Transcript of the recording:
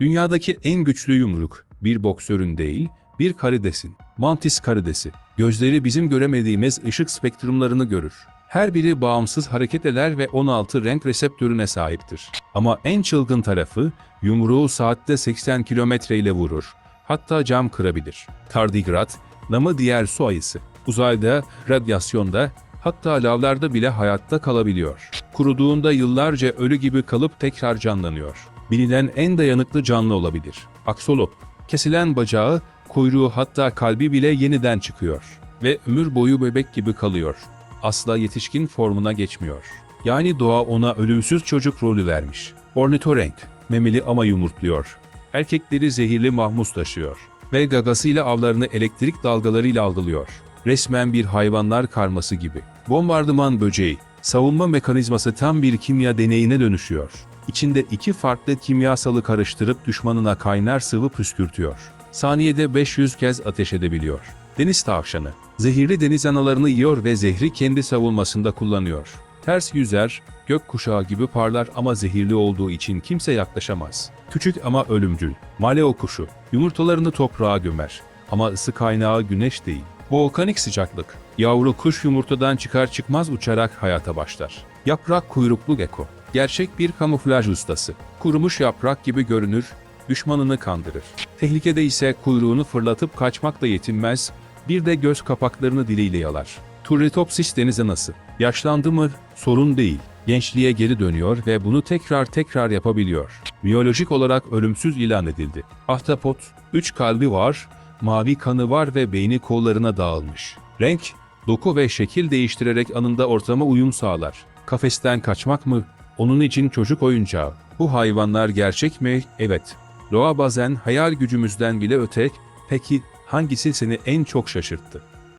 Dünyadaki en güçlü yumruk bir boksörün değil, bir karidesin. Mantis karidesi. Gözleri bizim göremediğimiz ışık spektrumlarını görür. Her biri bağımsız hareket eder ve 16 renk reseptörüne sahiptir. Ama en çılgın tarafı yumruğu saatte 80 kilometre ile vurur. Hatta cam kırabilir. Tardigrat, namı diğer su ayısı. Uzayda, radyasyonda, hatta lavlarda bile hayatta kalabiliyor. Kuruduğunda yıllarca ölü gibi kalıp tekrar canlanıyor. Bilinen en dayanıklı canlı olabilir. Aksolot, kesilen bacağı, kuyruğu hatta kalbi bile yeniden çıkıyor. Ve ömür boyu bebek gibi kalıyor. Asla yetişkin formuna geçmiyor. Yani doğa ona ölümsüz çocuk rolü vermiş. Ornitorenk, memeli ama yumurtluyor. Erkekleri zehirli mahmus taşıyor. Ve gagasıyla avlarını elektrik dalgalarıyla algılıyor. Resmen bir hayvanlar karması gibi. Bombardıman böceği, savunma mekanizması tam bir kimya deneyine dönüşüyor. İçinde iki farklı kimyasalı karıştırıp düşmanına kaynar sıvı püskürtüyor. Saniyede 500 kez ateş edebiliyor. Deniz tavşanı, zehirli deniz analarını yiyor ve zehri kendi savunmasında kullanıyor. Ters yüzer, gök kuşağı gibi parlar ama zehirli olduğu için kimse yaklaşamaz. Küçük ama ölümcül. Maleo kuşu, yumurtalarını toprağa gömer. Ama ısı kaynağı güneş değil. Volkanik sıcaklık. Yavru kuş yumurtadan çıkar çıkmaz uçarak hayata başlar. Yaprak kuyruklu geko. Gerçek bir kamuflaj ustası. Kurumuş yaprak gibi görünür, düşmanını kandırır. Tehlikede ise kuyruğunu fırlatıp kaçmakla yetinmez, bir de göz kapaklarını diliyle yalar. Turritopsis deniz anası. Yaşlandı mı? Sorun değil. Gençliğe geri dönüyor ve bunu tekrar tekrar yapabiliyor. Biyolojik olarak ölümsüz ilan edildi. Ahtapot, üç kalbi var, mavi kanı var ve beyni kollarına dağılmış. Renk, doku ve şekil değiştirerek anında ortama uyum sağlar. Kafesten kaçmak mı? Onun için çocuk oyuncağı. Bu hayvanlar gerçek mi? Evet. Doğa bazen hayal gücümüzden bile öte. Peki hangisi seni en çok şaşırttı?